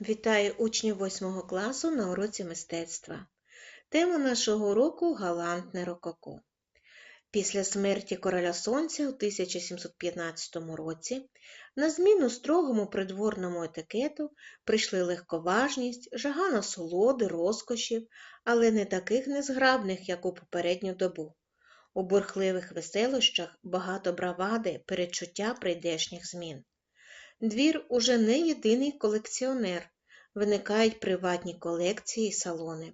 Вітаю учнів 8 класу на уроці мистецтва. Тема нашого уроку галантне рококо. Після смерті короля сонця у 1715 році на зміну строгому придворному етикету прийшли легковажність, жага насолоди, розкошів, але не таких незграбних, як у попередню добу. У бурхливих веселощах багато бравади, передчуття прийдешніх змін. Двір уже не єдиний колекціонер, виникають приватні колекції і салони.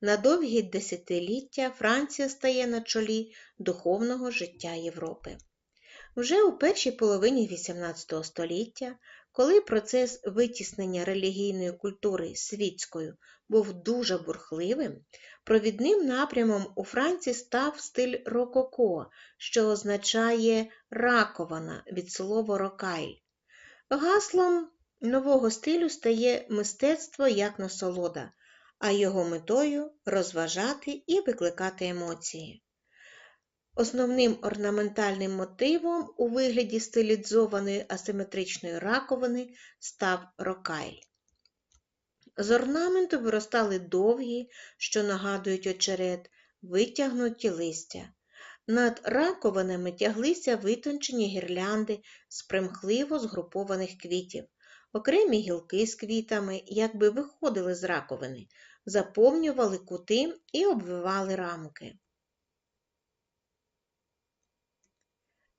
На довгі десятиліття Франція стає на чолі духовного життя Європи. Вже у першій половині XVIII століття, коли процес витіснення релігійної культури світською був дуже бурхливим, провідним напрямом у Франції став стиль рококо, що означає ракована від слова рокайль. Гаслом нового стилю стає мистецтво як насолода, а його метою розважати і викликати емоції. Основним орнаментальним мотивом у вигляді стилізованої асиметричної раковини став рокайль. З орнаменту виростали довгі, що нагадують очерет, витягнуті листя. Над раковинами тяглися витончені гірлянди з примхливо згрупованих квітів. Окремі гілки з квітами якби виходили з раковини, заповнювали кути і обвивали рамки.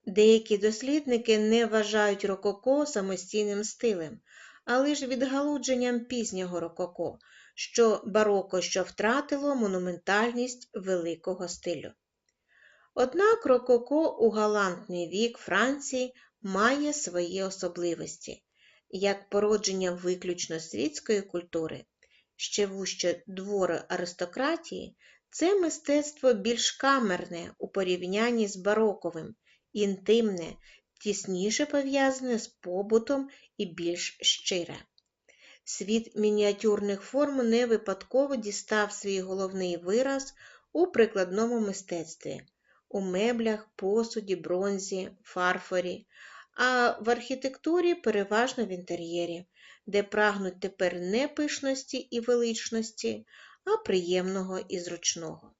Деякі дослідники не вважають рококо самостійним стилем, але ж відгалудженням пізнього рококо, що бароко що втратило монументальність великого стилю. Однак рококо у галантний вік Франції має свої особливості, як породження виключно світської культури, ще вуще двори аристократії, це мистецтво більш камерне у порівнянні з бароковим, інтимне, тісніше пов'язане з побутом і більш щире. Світ мініатюрних форм не випадково дістав свій головний вираз у прикладному мистецтві у меблях, посуді, бронзі, фарфорі, а в архітектурі переважно в інтер'єрі, де прагнуть тепер не пишності і величності, а приємного і зручного.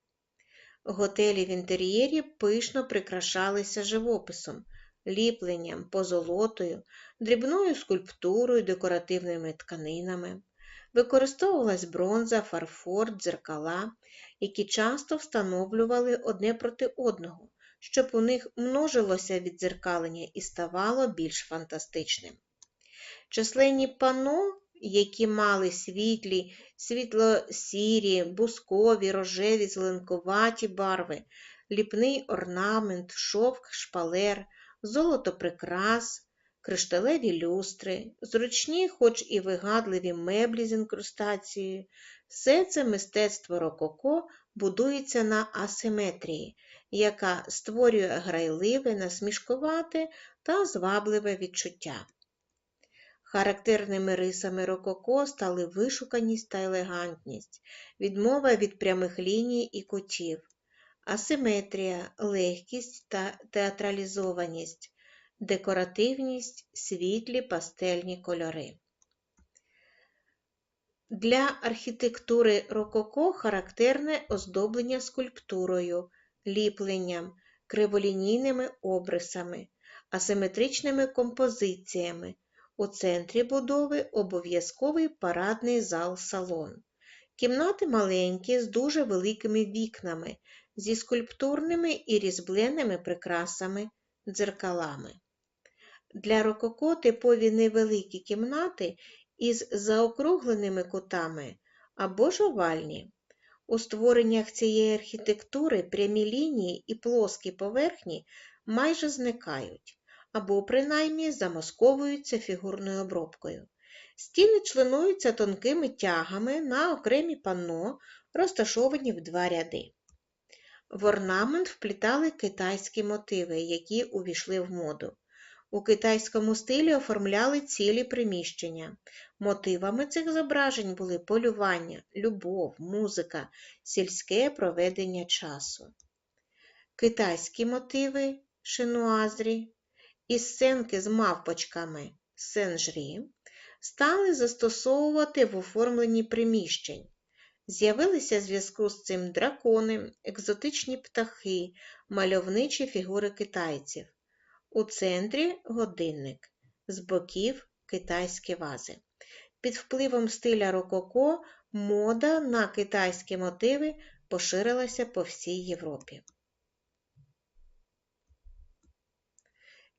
Готелі в інтер'єрі пишно прикрашалися живописом, ліпленням, позолотою, дрібною скульптурою, декоративними тканинами. Використовувалась бронза, фарфор, дзеркала, які часто встановлювали одне проти одного, щоб у них множилося віддзеркалення і ставало більш фантастичним. Численні пано, які мали світлі, світло-сірі, бускові, рожеві, зеленкуваті барви, ліпний орнамент, шовк, шпалер, золотоприкрас, кришталеві люстри, зручні, хоч і вигадливі меблі з інкрустацією, все це мистецтво рококо будується на асиметрії, яка створює грайливе, насмішкувате та звабливе відчуття. Характерними рисами рококо стали вишуканість та елегантність, відмова від прямих ліній і кутів, асиметрія, легкість та театралізованість, декоративність, світлі пастельні кольори. Для архітектури рококо характерне оздоблення скульптурою, ліпленням, криволінійними обрисами, асиметричними композиціями. У центрі будови обов'язковий парадний зал-салон. Кімнати маленькі з дуже великими вікнами, зі скульптурними і різьбленими прикрасами, дзеркалами. Для рококо типові невеликі кімнати із заокругленими кутами або ж овальні. У створеннях цієї архітектури прямі лінії і плоскі поверхні майже зникають, або принаймні замосковуються фігурною обробкою. Стіни членуються тонкими тягами на окремі панно, розташовані в два ряди. В орнамент вплітали китайські мотиви, які увійшли в моду. У китайському стилі оформляли цілі приміщення. Мотивами цих зображень були полювання, любов, музика, сільське проведення часу. Китайські мотиви шинуазрі і сценки з мавпочками сенжрі стали застосовувати в оформленні приміщень. З'явилися в зв'язку з цим дракони, екзотичні птахи, мальовничі фігури китайців. У центрі годинник, з боків китайські вази. Під впливом стиля рококо мода на китайські мотиви поширилася по всій Європі.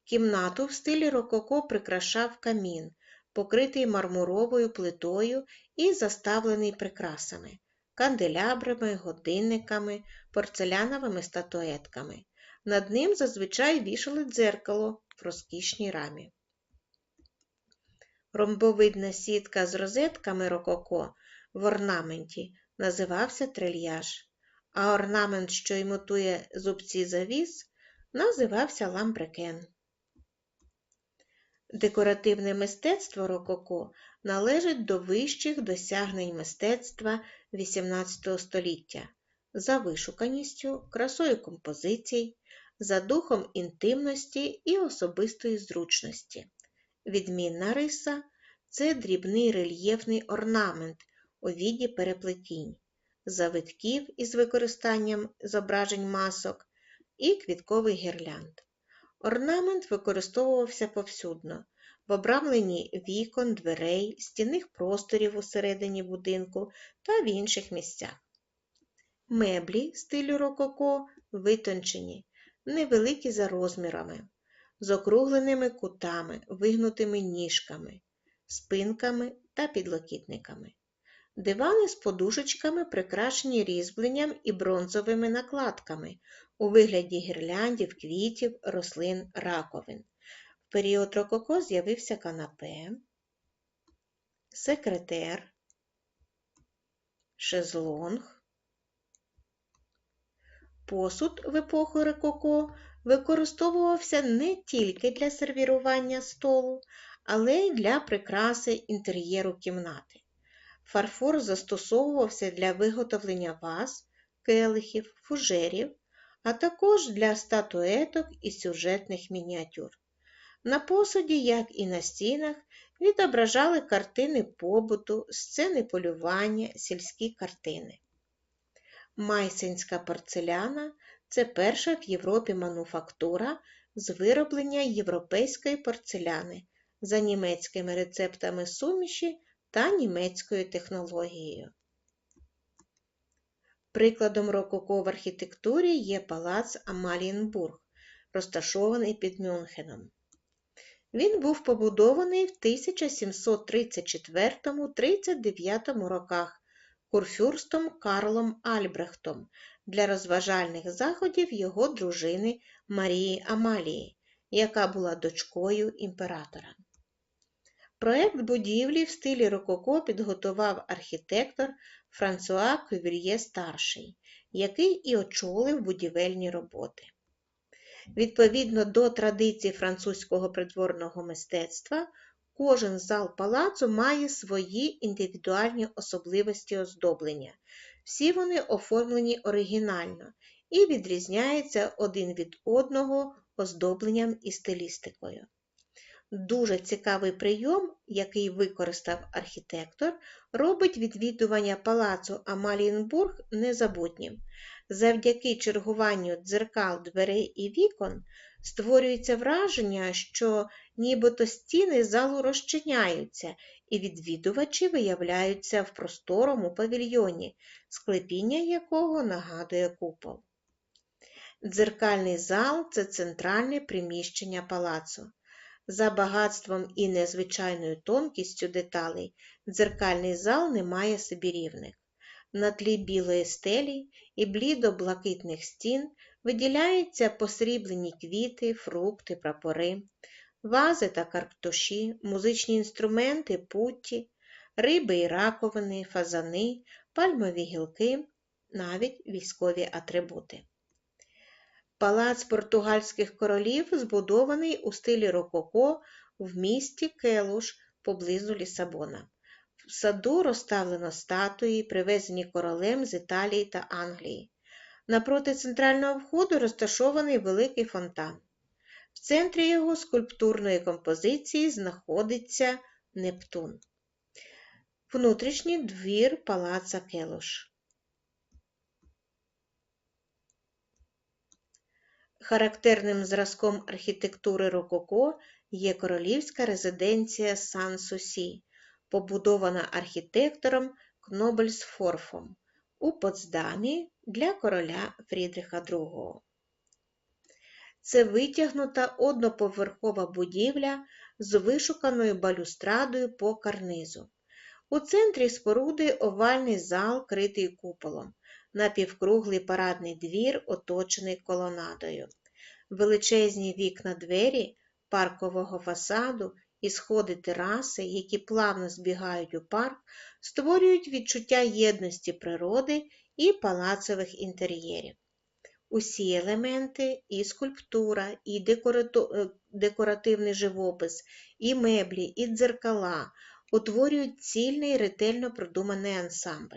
Кімнату в стилі рококо прикрашав камін, покритий мармуровою плитою і заставлений прикрасами, канделябрами, годинниками, порцеляновими статуетками. Над ним зазвичай вішали дзеркало в розкішній рамі. Ромбовидна сітка з розетками рококо в орнаменті називався трильяж, а орнамент, що імітує зубці завіс, називався ламбрекен. Декоративне мистецтво рококо належить до вищих досягнень мистецтва XVIII століття за вишуканістю, красою композицій, за духом інтимності і особистої зручності. Відмінна риса це дрібний рельєфний орнамент у віді переплетінь, завитків із використанням зображень масок і квіткових гірлянд. Орнамент використовувався повсюдно в обрамленні вікон, дверей, стінних просторів усередині будинку та в інших місцях. Меблі стилю рококо витончені, невеликі за розмірами, з округленими кутами, вигнутими ніжками, спинками та підлокітниками. Дивани з подушечками прикрашені різьбленням і бронзовими накладками у вигляді гірляндів, квітів, рослин, раковин. В період рококо з'явився канапе, секретер, шезлонг. Посуд в епоху рококо використовувався не тільки для сервірування столу, але й для прикраси інтер'єру кімнати. Фарфор застосовувався для виготовлення ваз, келихів, фужерів, а також для статуеток і сюжетних мініатюр. На посуді, як і на стінах, відображали картини побуту, сцени полювання, сільські картини. Майсинська порцеляна це перша в Європі мануфактура з вироблення європейської порцеляни за німецькими рецептами суміші та німецькою технологією. Прикладом рококо в архітектурі є палац Амалієнбург, розташований під Мюнхеном. Він був побудований в 1734-39 роках курфюрстом Карлом Альбрехтом для розважальних заходів його дружини Марії Амалії, яка була дочкою імператора. Проект будівлі в стилі рококо підготував архітектор Франсуа Кювільє старший, який і очолив будівельні роботи. Відповідно до традицій французького придворного мистецтва, кожен зал палацу має свої індивідуальні особливості оздоблення. Всі вони оформлені оригінально і відрізняються один від одного оздобленням і стилістикою. Дуже цікавий прийом, який використав архітектор, робить відвідування палацу Амалієнбург незабутнім. Завдяки чергуванню дзеркал, дверей і вікон створюється враження, що нібито стіни залу розчиняються, і відвідувачі виявляються в просторому павільйоні, склепіння якого нагадує купол. Дзеркальний зал це центральне приміщення палацу. За багатством і незвичайною тонкістю деталей дзеркальний зал не має собі рівних. На тлі білої стелі і блідо-блакитних стін виділяються посріблені квіти, фрукти, прапори, вази та карктуші, музичні інструменти, путті, риби і раковини, фазани, пальмові гілки, навіть військові атрибути. Палац португальських королів збудований у стилі рококо в місті Келуш поблизу Лісабона. В саду розставлено статуї, привезені королем з Італії та Англії. Напроти центрального входу розташований великий фонтан. В центрі його скульптурної композиції знаходиться Нептун. Внутрішній двір палаца Келош. Характерним зразком архітектури Рококо є королівська резиденція Сан-Сусі, побудована архітектором Кнобельсфорфом у Потсдамі для короля Фрідріха II. Це витягнута одноповерхова будівля з вишуканою балюстрадою по карнизу. У центрі споруди овальний зал, критий куполом, напівкруглий парадний двір, оточений колонадою, величезні вікна двері паркового фасаду і сходи тераси, які плавно збігають у парк, створюють відчуття єдності природи і палацових інтер'єрів. Усі елементи, і скульптура, і е, декоративний живопис, і меблі, і дзеркала утворюють цільний ретельно продуманий ансамбль.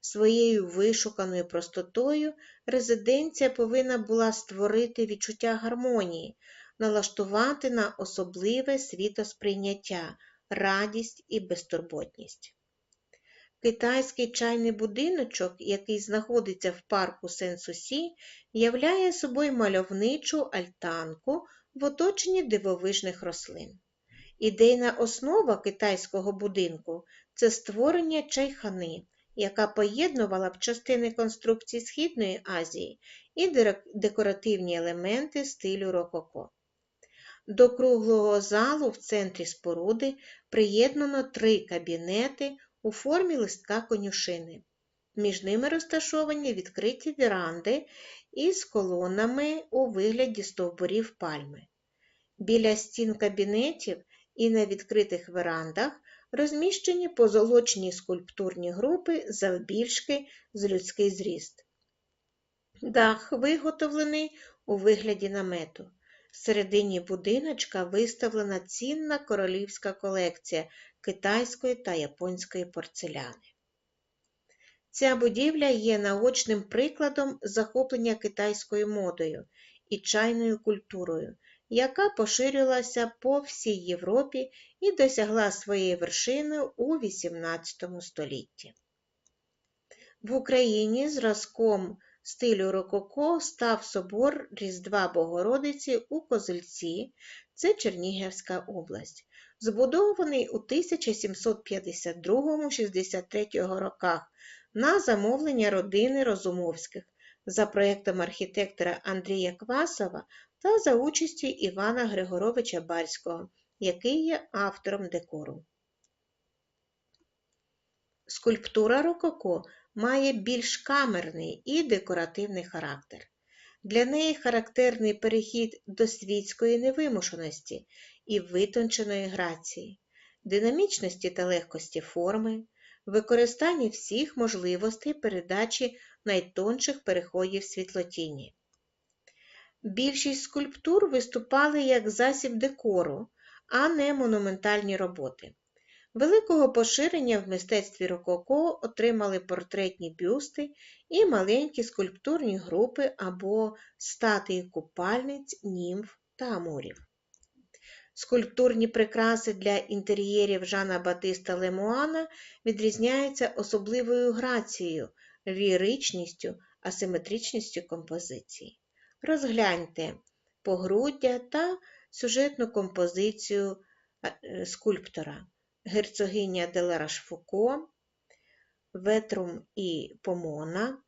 Своєю вишуканою простотою резиденція повинна була створити відчуття гармонії, налаштувати на особливе світосприйняття, радість і безтурботність. Китайський чайний будиночок, який знаходиться в парку Сен-Сусі, являє собою мальовничу альтанку в оточенні дивовижних рослин. Ідейна основа китайського будинку це створення чайхани, яка поєднувала б частини конструкції Східної Азії і декоративні елементи стилю рококо. До круглого залу в центрі споруди приєднано три кабінети у формі листка конюшини. Між ними розташовані відкриті віранди із колонами у вигляді стовбурів пальми. Біля стін кабінетів і на відкритих верандах розміщені позолочені скульптурні групи завбільшки з людський зріст. Дах виготовлений у вигляді намету. Всередині будиночка виставлена цінна королівська колекція китайської та японської порцеляни. Ця будівля є наочним прикладом захоплення китайською модою і чайною культурою, яка поширилася по всій Європі і досягла своєї вершини у XVIII столітті. В Україні зразком стилю Рококо став собор Різдва Богородиці у Козельці, це Чернігівська область, збудований у 1752-63 роках на замовлення родини Розумовських за проєктом архітектора Андрія Квасова та за участю Івана Григоровича Бальського, який є автором декору. Скульптура Рококо має більш камерний і декоративний характер. Для неї характерний перехід до світської невимушеності і витонченої грації, динамічності та легкості форми, використання всіх можливостей передачі найтонших переходів світлотіні. Більшість скульптур виступали як засіб декору, а не монументальні роботи. Великого поширення в мистецтві Рококо отримали портретні бюсти і маленькі скульптурні групи або статуї купальниць, німф та амурів. Скульптурні прикраси для інтер'єрів Жана Батиста Лемуана відрізняються особливою грацією, ліричністю, асиметричністю композиції. Розгляньте погруддя та сюжетну композицію е, скульптора герцогиня Деларашфуко, Ветрум і Помона.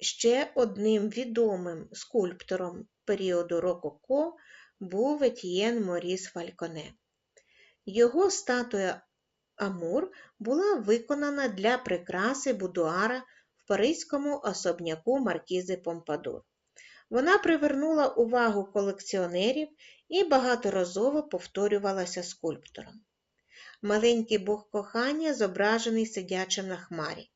Ще одним відомим скульптором періоду Рококо був Етьєн Моріс Фальконе. Його статуя Амур була виконана для прикраси будуара в паризькому особняку маркізи Помпадур. Вона привернула увагу колекціонерів і багаторазово повторювалася скульптором. Маленький бог кохання зображений сидячим на хмарі.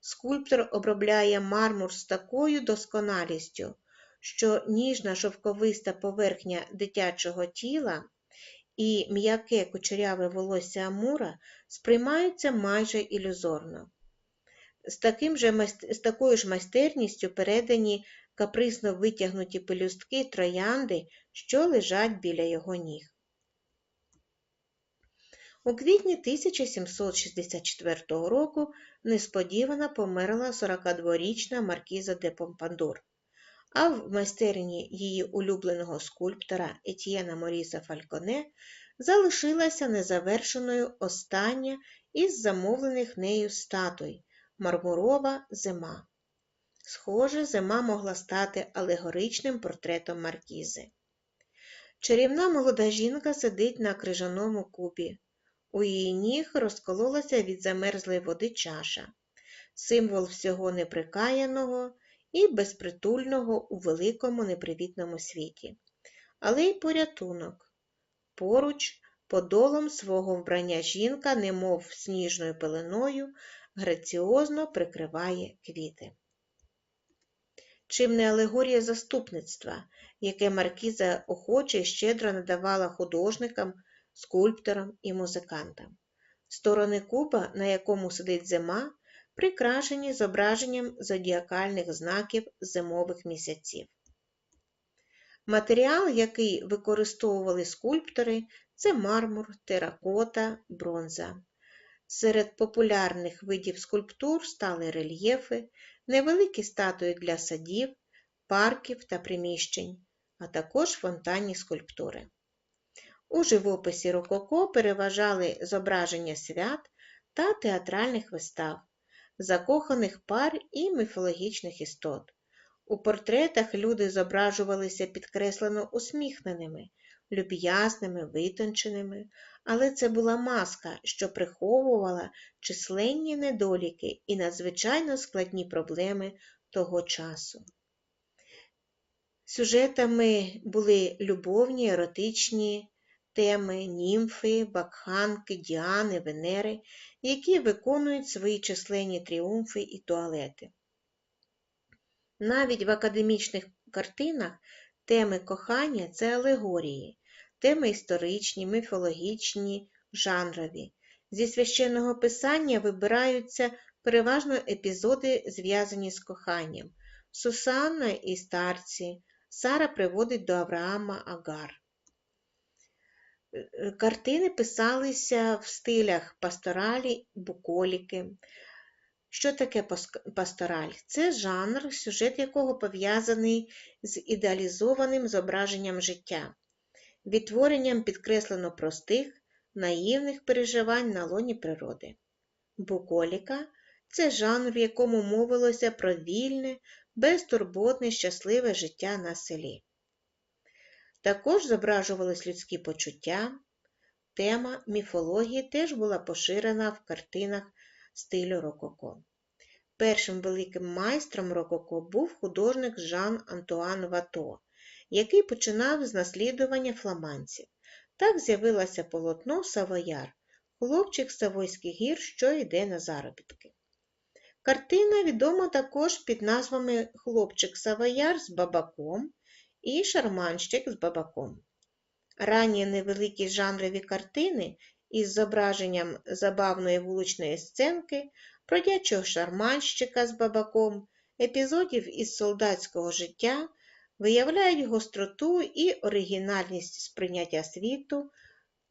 Скульптор обробляє мармур з такою досконалістю, що ніжна шовковиста поверхня дитячого тіла і м'яке кучеряве волосся Амура сприймаються майже ілюзорно. З, таким же, з такою ж майстерністю передані каприсно витягнуті пелюстки троянди, що лежать біля його ніг. У квітні 1764 року несподівано померла 42-річна маркіза де Помпандур, а в майстерні її улюбленого скульптора Етьєна Моріса Фальконе залишилася незавершеною остання із замовлених нею статуй мармурова зима. Схоже, зима могла стати алегоричним портретом маркізи. Чарівна молода жінка сидить на крижаному кубі. У її ніг розкололася від замерзлої води чаша, символ всього неприкаяного і безпритульного у великому непривітному світі, але й порятунок. Поруч, подолом свого вбрання жінка, немов сніжною пеленою, граціозно прикриває квіти. Чим не алегорія заступництва, яке маркіза охоче щедро надавала художникам, скульпторам і музикантам. Сторони куба, на якому сидить зима, прикрашені зображенням зодіакальних знаків зимових місяців. Матеріал, який використовували скульптори, це мармур, теракота, бронза. Серед популярних видів скульптур стали рельєфи, невеликі статуї для садів, парків та приміщень, а також фонтанні скульптури. У живописі Рококо переважали зображення свят та театральних вистав, закоханих пар і міфологічних істот. У портретах люди зображувалися підкреслено усміхненими, люб'язними, витонченими, але це була маска, що приховувала численні недоліки і надзвичайно складні проблеми того часу. Сюжетами були любовні, еротичні теми, німфи, бакханки, діани, венери, які виконують свої численні тріумфи і туалети. Навіть в академічних картинах теми кохання це алегорії, теми історичні, міфологічні, жанрові. Зі священного писання вибираються переважно епізоди, зв'язані з коханням. Сусанна і старці, Сара приводить до Авраама Агар. Е, картини писалися в стилях пасторалі, буколіки. Що таке пастораль? Це жанр, сюжет якого пов'язаний з ідеалізованим зображенням життя, відтворенням підкреслено простих, наївних переживань на лоні природи. Буколіка це жанр, в якому мовилося про вільне, безтурботне, щасливе життя на селі. Також зображувались людські почуття. Тема міфології теж була поширена в картинах стилю Рококо. Першим великим майстром Рококо був художник Жан Антуан Вато, який починав з наслідування фламандців. Так з'явилося полотно Савояр, хлопчик Савойських гір, що йде на заробітки. Картина відома також під назвами Хлопчик Савояр з бабаком і Шарманщик з бабаком. Ранні невеликі жанрові картини із зображенням забавної вуличної сценки, бродячого шарманщика з бабаком, епізодів із солдатського життя виявляють гостроту і оригінальність сприйняття світу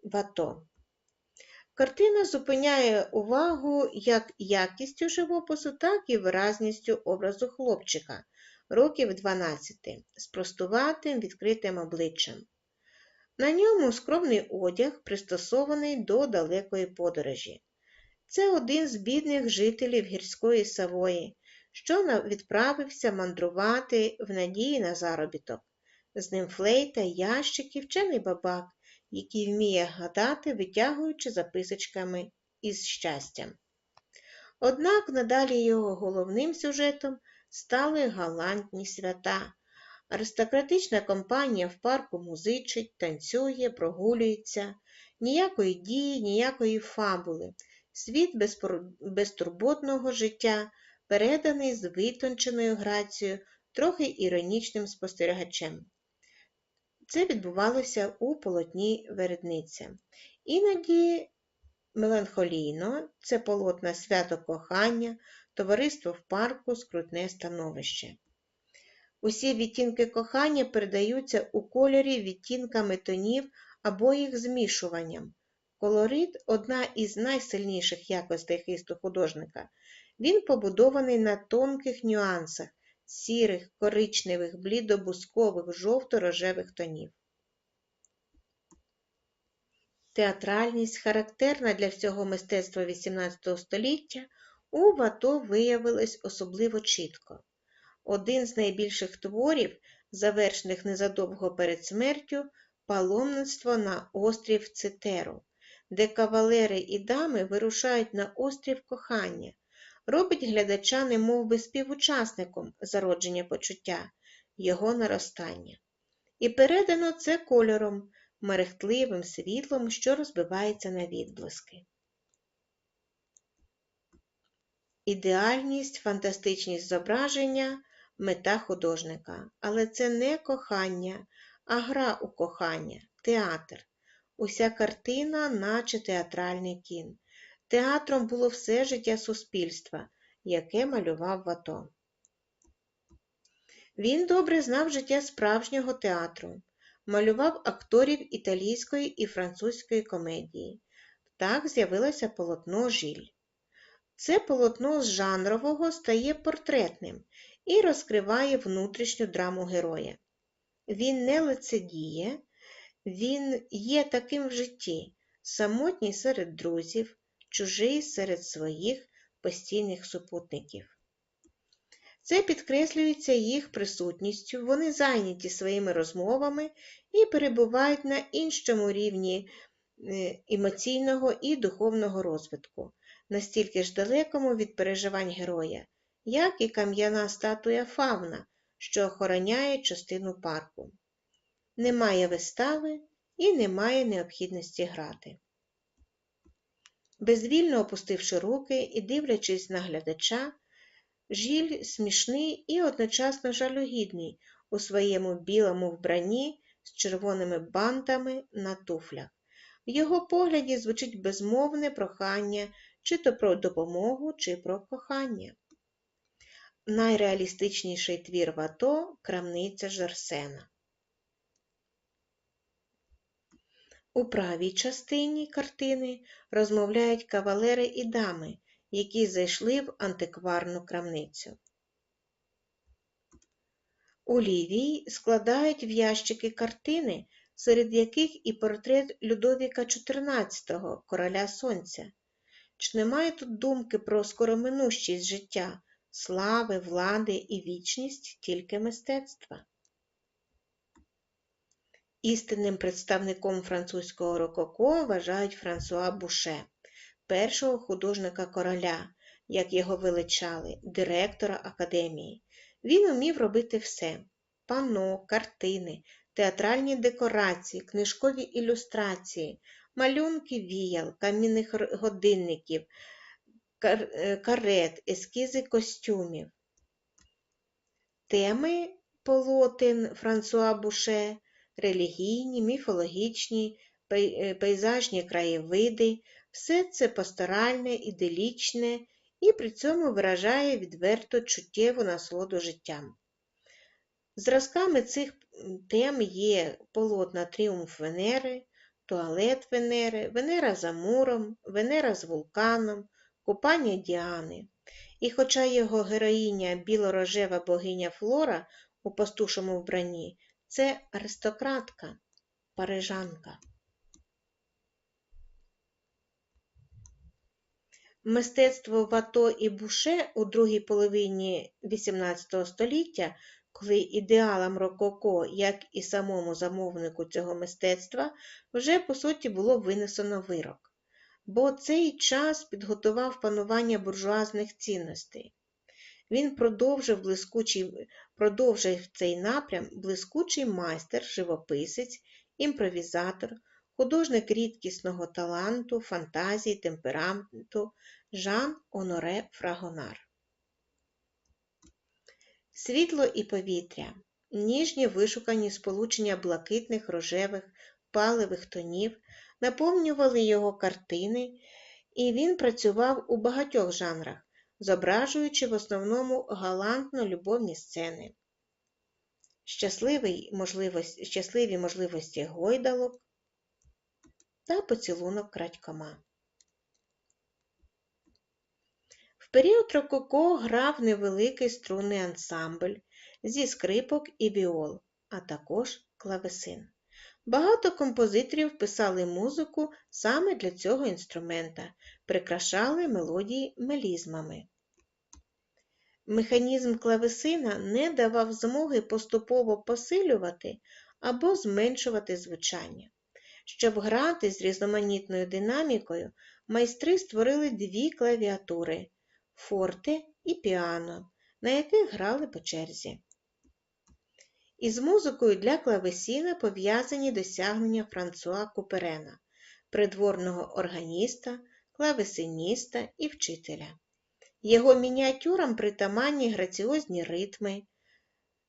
в АТО. Картина зупиняє увагу як якістю живопису, так і виразністю образу хлопчика років 12 з простуватим відкритим обличчям. На ньому скромний одяг, пристосований до далекої подорожі. Це один з бідних жителів гірської Савої, що відправився мандрувати в надії на заробіток. З ним флейта, ящик і вчений бабак, який вміє гадати, витягуючи записочками із щастям. Однак надалі його головним сюжетом стали галантні свята. Аристократична компанія в парку музичить, танцює, прогулюється, ніякої дії, ніякої фабули, світ безтурботного життя, переданий з витонченою грацією, трохи іронічним спостерігачем. Це відбувалося у полотні Вередниця. Іноді меланхолійно це полотна свято кохання, товариство в парку, скрутне становище. Усі відтінки кохання передаються у кольорі відтінками тонів або їх змішуванням. Колорит одна із найсильніших якостей хисту художника. Він побудований на тонких нюансах сірих, коричневих, блідобускових, жовто-рожевих тонів. Театральність, характерна для всього мистецтва XVIII століття, у Вато виявилась особливо чітко. Один з найбільших творів, завершених незадовго перед смертю, паломництво на острів Цитеру, де кавалери і дами вирушають на острів кохання, робить глядача немовби співучасником зародження почуття, його наростання. І передано це кольором, мерехтливим світлом, що розбивається на відблиски. Ідеальність, фантастичність зображення мета художника. Але це не кохання, а гра у кохання, театр. Уся картина, наче театральний кін. Театром було все життя суспільства, яке малював Вато. Він добре знав життя справжнього театру, малював акторів італійської і французької комедії. Так з'явилося полотно Жиль. Це полотно з жанрового стає портретним і розкриває внутрішню драму героя. Він не лицедіє, він є таким в житті, самотній серед друзів, чужий серед своїх постійних супутників. Це підкреслюється їх присутністю, вони зайняті своїми розмовами і перебувають на іншому рівні е, емоційного і духовного розвитку, настільки ж далекому від переживань героя, як і кам'яна статуя фавна, що охороняє частину парку. Немає вистави і немає необхідності грати. Безвільно опустивши руки і дивлячись на глядача, Жіль смішний і одночасно жалюгідний у своєму білому вбранні з червоними бантами на туфлях. В його погляді звучить безмовне прохання чи то про допомогу, чи про кохання. Найреалістичніший твір Вато крамниця Жерсена. У правій частині картини розмовляють кавалери і дами, які зайшли в антикварну крамницю. У лівій складають в ящики картини, серед яких і портрет Людовіка XIV, короля Сонця. Чи немає тут думки про скороминущість життя, слави, влади і вічність тільки мистецтва? Істинним представником французького рококо вважають Франсуа Буше, першого художника короля, як його величали, директора академії. Він умів робити все: пано, картини, театральні декорації, книжкові ілюстрації, малюнки віял, камінних годинників, карет, ескізи костюмів. Теми полотен Франсуа Буше релігійні, міфологічні, е, пейзажні краєвиди, все це пасторальне, іделічне і при цьому виражає відверто чуттєву насолоду життям. Зразками цих тем є полотна Тріумф Венери, Туалет Венери, Венера за Муром, Венера з вулканом, Купання Діани. І хоча його героїня білорожева богиня Флора у пастушому вбранні це аристократка, парижанка. Мистецтво Вато і Буше у другій половині XVIII століття, коли ідеалам Рококо, як і самому замовнику цього мистецтва, вже по суті було винесено вирок, бо цей час підготував панування буржуазних цінностей. Він продовжив блискучий, продовжив цей напрям блискучий майстер, живописець, імпровізатор, художник рідкісного таланту, фантазії, темпераменту Жан Оноре Фрагонар. Світло і повітря, ніжні вишукані сполучення блакитних, рожевих, паливих тонів наповнювали його картини, і він працював у багатьох жанрах зображуючи в основному галантно любовні сцени, щасливі можливості, щасливі можливості гойдалок, та поцілунок крадькома. В період рококо грав невеликий струнний ансамбль зі скрипок і віол, а також клавесин. Багато композиторів писали музику саме для цього інструмента, прикрашали мелодії мелізмами. Механізм клавесина не давав змоги поступово посилювати або зменшувати звучання. Щоб грати з різноманітною динамікою, майстри створили дві клавіатури форте і піано, на яких грали по черзі. Із музикою для клавесіна пов'язані досягнення Франсуа Куперена, придворного органіста, клавесиніста і вчителя. Його мініатюрам притаманні граціозні ритми,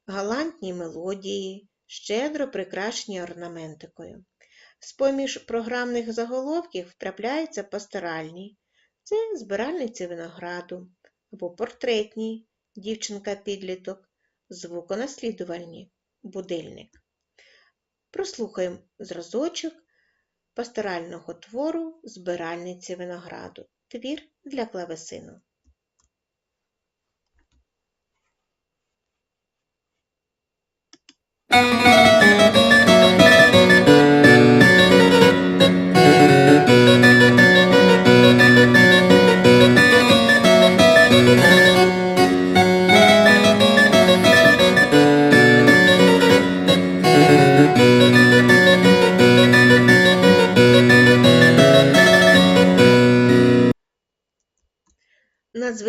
галантні мелодії, щедро прикрашені орнаментикою. З-поміж програмних заголовків втрапляються пасторальні, це збиральниці винограду або портретні дівчинка-підліток, звуконаслідувальні будильник. Прослухаємо зразочок пасторального твору збиральниці винограду. Твір для клавесину.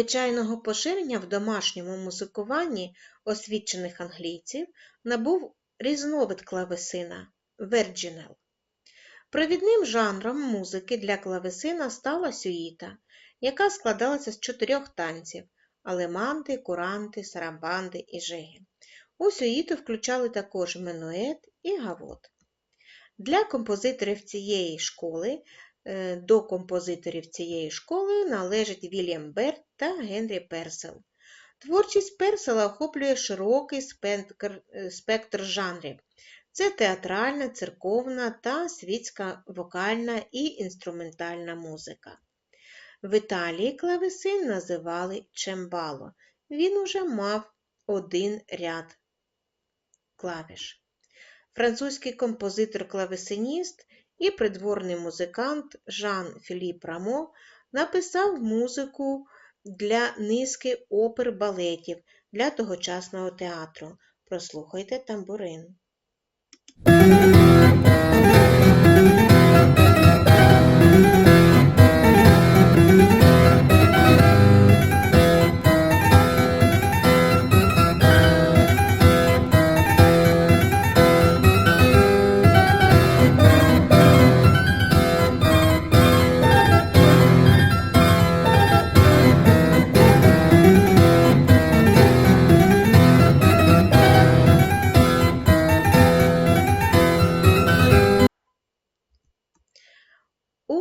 Надзвичайного поширення в домашньому музикуванні освічених англійців набув різновид клавесина Virginal. Провідним жанром музики для клавесина стала сюїта, яка складалася з чотирьох танців алеманти, куранти, сарамбанди і жиги. У сюїту включали також менует і гавот. Для композиторів цієї школи Е, до композиторів цієї школи належать Вільям Берт та Генрі Персел. Творчість Персела охоплює широкий спектр, е, спектр жанрів. Це театральна, церковна та світська вокальна і інструментальна музика. В Італії клавесин називали чембало. Він уже мав один ряд клавіш. Французький композитор-клавесиніст і придворний музикант Жан-Філіп Рамо написав музику для низки опер балетів для тогочасного театру. Прослухайте тамбурин.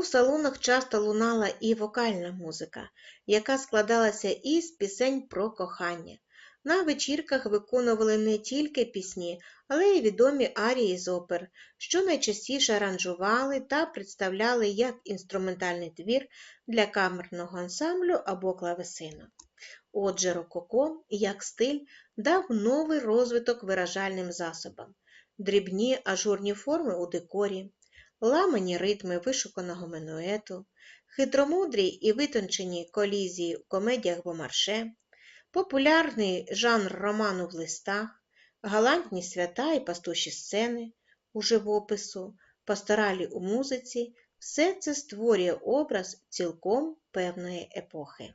У салонах часто лунала і вокальна музика, яка складалася із пісень про кохання. На вечірках виконували не тільки пісні, але й відомі арії з опер, що найчастіше аранжували та представляли як інструментальний твір для камерного ансамблю або клавесину. Отже, рококо, як стиль, дав новий розвиток виражальним засобам, дрібні ажурні форми у декорі, ламані ритми вишуканого минуету, хитромудрі і витончені колізії у комедіях Бомарше, популярний жанр роману в листах, галантні свята і пастуші сцени у живопису, пасторалі у музиці все це створює образ цілком певної епохи.